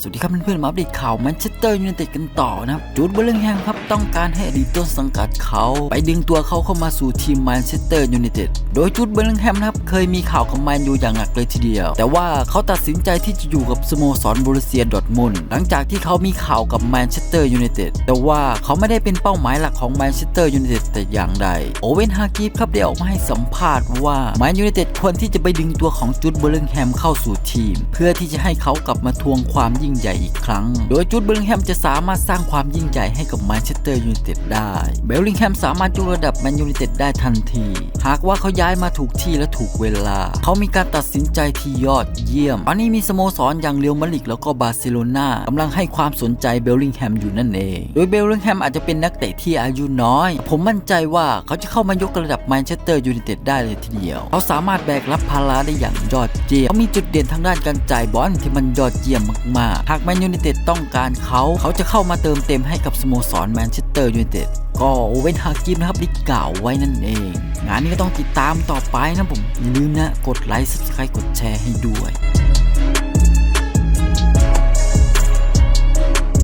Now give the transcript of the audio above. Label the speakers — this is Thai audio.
Speaker 1: สวัสดีครับเพื่อนๆมาอัปเดตข่าวแมนเชสเตอร์ยูไนเต็ดกันต่อนะครับจูดเบลลิงแฮมครับต้องการให้อดีตต้นสังกัดเขา ไปดึงตัวเขาเข้ามาสู่ทีมแมนเชสเตอร์ยูไนเต็ดโดยจูดเบลลิงแฮมนะครับเคยมีข่าวกับแมนยูอย่างหนักเลยทีเดียว แต่ว่าเขาตัดสินใจที่จะอยู่กับสโมสรบรูเซียดอทมุนหลังจากที่เขามีข่าวกับแมนเชสเตอร์ยูไนเต็ดแต่ว่าเขาไม่ได้เป็นเป้าหมายหลักของแมนเชสเตอร์ยูไนเต็ดแต่อย่างใดโอเวนฮากีฟครับได้ออกมาให้สัมภาษณ์ว่าแมนยูไนเต็ดควรที่จะไปดึงตัวของจูดเบลลิงแฮมเข้าสู่ทีม เพื่อที่จะให้เขากลับมาทวงความยิ่งใหญ่อีกครั้ง โดยจูดเบลลิงแฮมจะสามารถสร้างความยิ่งใหญ่ให้กับแมนเชสเตอร์ยูไนเต็ดได้ เบลลิงแฮมสามารถยกระดับแมนยูไนเต็ดได้ทันที หากว่าเขาย้ายมาถูกที่และถูกเวลา เขามีการตัดสินใจที่ยอดเยี่ยมตอนนี้มีสโมสรอย่างเรียวมาดริดแล้วก็บาร์เซโลนากำลังให้ความสนใจเบลลิงแฮมอยู่นั่นเอง โดยเบลลิงแฮมอาจจะเป็นนักเตะที่อายุน้อย ผมมั่นใจว่าเขาจะเข้ามายกระดับแมนเชสเตอร์ยูไนเต็ดได้เลยทีเดียว เขาสามารถแบกรับภาระได้อย่างยอดเยี่ยม เขามีจุดเด่นทางด้านการจ่ายบอลที่มันยอดเยี่ยมมากหากแมนยูไนเต็ดต้องการเขาเขาจะเข้ามาเติมเต็มให้กับสโมสรแมนเชสเตอร์ยูไนเต็ดก็โอเวนฮากิมนะครับได้กล่าวไว้นั่นเอง งานนี้ก็ต้องติดตามต่อไปนะผมอย่าลืมนะกดไลค์ subscribe กดแชร์ให้ด้วย